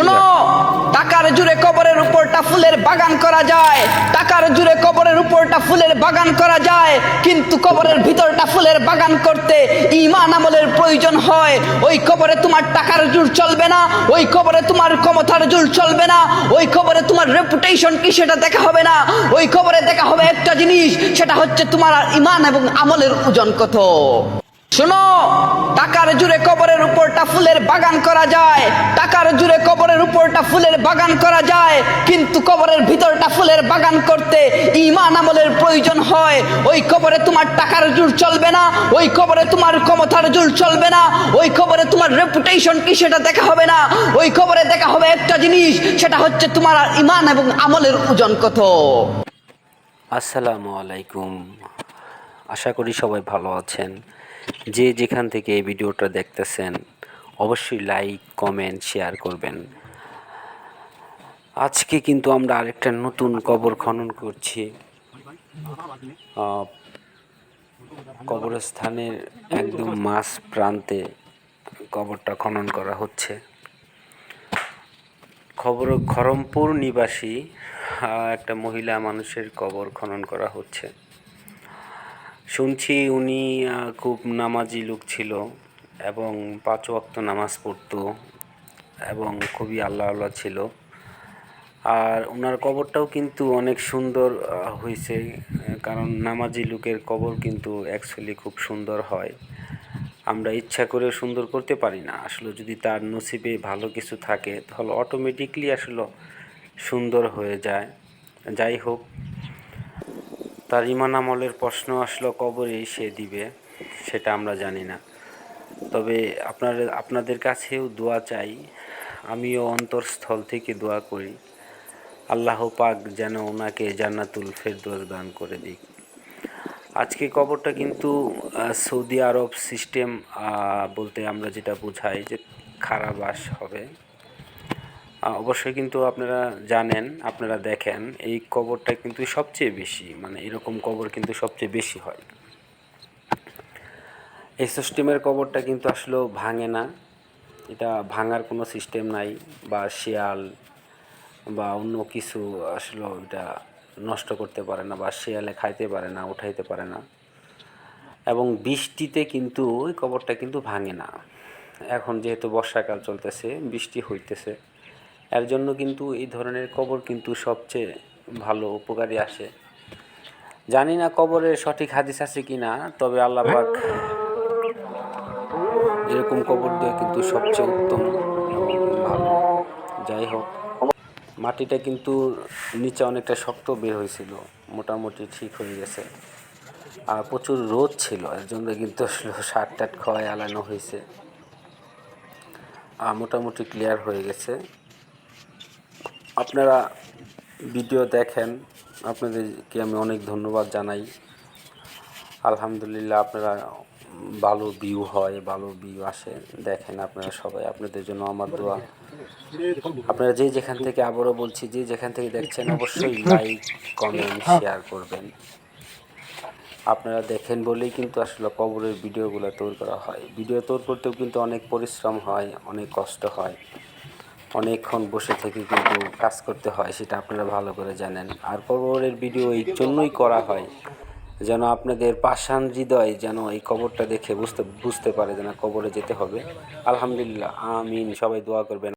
শোনো, টাকার জুড়ে কবরের উপরটা ফুলের বাগান করা যায়, টাকার জুড়ে কবরের উপরটা ফুলের বাগান করা যায়, কিন্তু কবরের ভিতরটা ফুলের বাগান করতে ইমান আমলের প্রয়োজন হয়। ওই কবরে তোমার টাকার জুর চলবে না, ওই কবরে তোমার ক্ষমতার জুর চলবে না, ওই কবরে তোমার রেপুটেশন কি সেটা দেখা হবে না, ওই কবরে দেখা হবে একটা জিনিস, সেটা হচ্ছে তোমার ইমান এবং আমলের ওজন কত। শোনো, টাকার জুড়ে কবরের উপরটা ফুলের বাগান করা যায়, টাকার জুড়ে কবরের উপরটা ফুলের বাগান করা যায়, কিন্তু কবরের ভিতরটা ফুলের বাগান করতে ইমান আমলের প্রয়োজন হয়। ওই কবরে তোমার টাকার জুর চলবে না, ওই কবরে তোমার ক্ষমতার জুর চলবে না, ওই কবরে তোমার রেপুটেশন কি সেটা দেখা হবে না। ওই কবরে দেখা হবে একটা জিনিস, সেটা হচ্ছে তোমার ইমান এবং আমলের ওজন কত। আসসালামু আলাইকুম। আশা করি সবাই ভালো আছেন। যে যেখান থেকে এই ভিডিওটা দেখতেছেন, অবশ্যই লাইক কমেন্ট শেয়ার করবেন। আজকে কিন্তু আমরা আরেকটা নতুন কবর খনন করছি। কবরস্থানের একদম মাঝ প্রান্তে কবরটা খনন করা হচ্ছে। খবর খরমপুর নিবাসী একটা মহিলা মানুষের কবর খনন করা হচ্ছে। শুনছি উনি খুব নামাজি লোক ছিল এবং পাঁচ ওয়াক্ত নামাজ পড়তো এবং খুবই আল্লাহ আল্লাহ ছিল। আর ওনার কবরটাও কিন্তু অনেক সুন্দর হয়েছে কারণ নামাজি লোকের কবর কিন্তু অ্যাকচুয়ালি খুব সুন্দর হয়। আমরা ইচ্ছা করে সুন্দর করতে পারি না। আসলে যদি তার নসিবে ভালো কিছু থাকে, তাহলে অটোমেটিকলি আসলে সুন্দর হয়ে যায়। যাই হোক, তার ইমান আমলের প্রশ্ন আসলো, কবরে সে দিবে, সেটা আমরা জানি না। তবে আপনার, আপনাদের কাছেও দোয়া চাই। আমিও অন্তরস্থল থেকে দোয়া করি। আল্লাহ পাক যেন ওনাকে জান্নাতুল ফেরদৌস দান করে দিক। আজকে কবরটা কিন্তু সৌদি আরব সিস্টেম বলতে আমরা যেটা বোঝাই যে খারাপ খারাবাস হবে। অবশ্যই কিন্তু আপনারা জানেন, আপনারা দেখেন, এই কবরটা কিন্তু সবচেয়ে বেশি মানে এরকম কবর কিন্তু সবচেয়ে বেশি হয়। এই সিস্টেমের কবরটা কিন্তু আসলেও ভাঙে না। এটা ভাঙার কোনো সিস্টেম নাই, বা শিয়াল বা অন্য কিছু আসলে এটা নষ্ট করতে পারে না বা শেয়ালে খাইতে পারে না, উঠাইতে পারে না। এবং বৃষ্টিতে কিন্তু ওই কবরটা কিন্তু ভাঙে না। এখন যেহেতু বর্ষাকাল চলতেছে, বৃষ্টি হইতেছে, এর জন্য কিন্তু এই ধরনের কবর কিন্তু সবচেয়ে ভালো উপকারী আসে। জানি না কবরের সঠিক হাদিস আছে কি না তবে আল্লাহ এরকম কবর দেওয়া কিন্তু সবচেয়ে উত্তম। মাটিটা কিন্তু নিচে অনেকটা শক্ত বের হয়েছিল, মোটামুটি ঠিক হয়ে গেছে। আর প্রচুর রোদ ছিল, এর জন্য কিন্তু সার টাট খাওয়াই আলানো হয়েছে। আর মোটামুটি ক্লিয়ার হয়ে গেছে। আপনারা ভিডিও দেখেন, আপনাদেরকে আমি অনেক ধন্যবাদ জানাই। আলহামদুলিল্লাহ, আপনারা ভালো ভিউ হয়, ভালো ভিউ আসে। দেখেন আপনারা সবাই, আপনাদের জন্য আমার দোয়া। আপনারা যে যেখান থেকে আবারও বলছি, যে যেখান থেকে দেখছেন, অবশ্যই লাইক কমেন্ট শেয়ার করবেন। আপনারা দেখেন বলেই কিন্তু আসলে কবরের ভিডিওগুলো তৈরি করা হয়। ভিডিও তৈরি করতেও কিন্তু অনেক পরিশ্রম হয়, অনেক কষ্ট হয়। অনেকক্ষণ বসে থেকে কিন্তু কাজ করতে হয়, সেটা আপনারা ভালো করে জানেন। আর কবরের ভিডিও এই জন্যই করা হয় যেন আপনাদের পাষাণ হৃদয় যেন এই কবরটা দেখে বুঝতে বুঝতে পারে যেন কবরে যেতে হবে। আলহামদুলিল্লাহ, আমিন। সবাই দোয়া করবেন।